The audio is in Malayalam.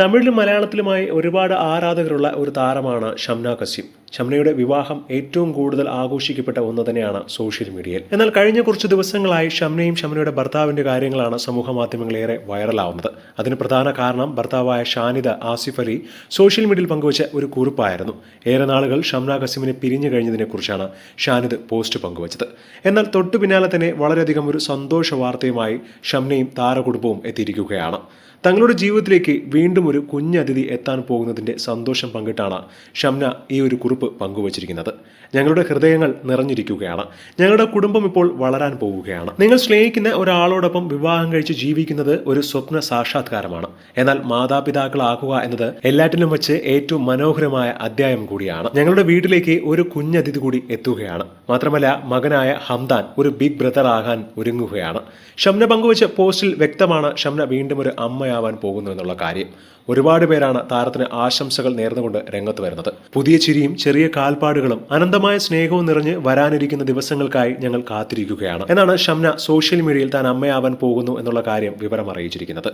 തമിഴിലും മലയാളത്തിലുമായി ഒരുപാട് ആരാധകരുള്ള ഒരു താരമാണ് ഷംന കസിം ഷംനയുടെ വിവാഹം ഏറ്റവും കൂടുതൽ ആഘോഷിക്കപ്പെട്ട ഒന്ന് തന്നെയാണ് സോഷ്യൽ മീഡിയയിൽ. എന്നാൽ കഴിഞ്ഞ കുറച്ച് ദിവസങ്ങളായി ഷംനയും ഷംനയുടെ ഭർത്താവിന്റെ കാര്യങ്ങളാണ് സമൂഹ മാധ്യമങ്ങളേറെ വൈറലാവുന്നത്. അതിന് പ്രധാന കാരണം ഭർത്താവായ ഷാനിദ ആസിഫ് അലി സോഷ്യൽ മീഡിയയിൽ പങ്കുവച്ച ഒരു കുറിപ്പായിരുന്നു. ഏറെ നാളുകൾ ഷംന കസിമിനെ പിരിഞ്ഞു കഴിഞ്ഞതിനെക്കുറിച്ചാണ് ഷാനിദ് പോസ്റ്റ് പങ്കുവച്ചത്. എന്നാൽ തൊട്ടു പിന്നാലെ തന്നെ വളരെയധികം ഒരു സന്തോഷ വാർത്തയുമായി ഷംനയും താരകുടുംബവും എത്തിയിരിക്കുകയാണ്. തങ്ങളുടെ ജീവിതത്തിലേക്ക് വീണ്ടും ഒരു കുഞ്ഞതിഥി എത്താൻ പോകുന്നതിന്റെ സന്തോഷം പങ്കിട്ടാണ് ഷംന ഈ ഒരു കുറിപ്പ് പങ്കുവച്ചിരിക്കുന്നത്. ഞങ്ങളുടെ ഹൃദയങ്ങൾ നിറഞ്ഞിരിക്കുകയാണ്. ഞങ്ങളുടെ കുടുംബം ഇപ്പോൾ വളരാൻ പോവുകയാണ്. നിങ്ങൾ സ്നേഹിക്കുന്ന ഒരാളോടൊപ്പം വിവാഹം കഴിച്ച് ജീവിക്കുന്നത് ഒരു സ്വപ്ന സാക്ഷാത്കാരമാണ്. എന്നാൽ മാതാപിതാക്കളാക്കുക എന്നത് എല്ലാറ്റിലും വെച്ച് ഏറ്റവും മനോഹരമായ അധ്യായം കൂടിയാണ്. ഞങ്ങളുടെ വീട്ടിലേക്ക് ഒരു കുഞ്ഞതിഥി കൂടി എത്തുകയാണ്. മാത്രമല്ല മകനായ ഹംദാൻ ഒരു ബിഗ് ബ്രദർ ആകാൻ ഒരുങ്ങുകയാണ്. ഷംന പങ്കുവച്ച പോസ്റ്റിൽ വ്യക്തമാണ് ഷംന വീണ്ടും ഒരു അമ്മയാവാൻ പോകുന്നു എന്നുള്ള കാര്യം. ഒരുപാട് പേരാണ് താരത്തിന് ആശംസകൾ നേർന്നുകൊണ്ട് രംഗത്ത് വരുന്നത്. പുതിയ ചിരിയും ചെറിയ കാൽപ്പാടുകളും അനന്തമായ സ്നേഹവും നിറഞ്ഞ് വരാനിരിക്കുന്ന ദിവസങ്ങൾക്കായി ഞങ്ങൾ കാത്തിരിക്കുകയാണ്. എന്നാണ് ഷംന സോഷ്യൽ മീഡിയയിൽ താൻ അമ്മയാവാൻ പോകുന്നു എന്നുള്ള കാര്യം വിവരം അറിയിച്ചിരിക്കുന്നത്.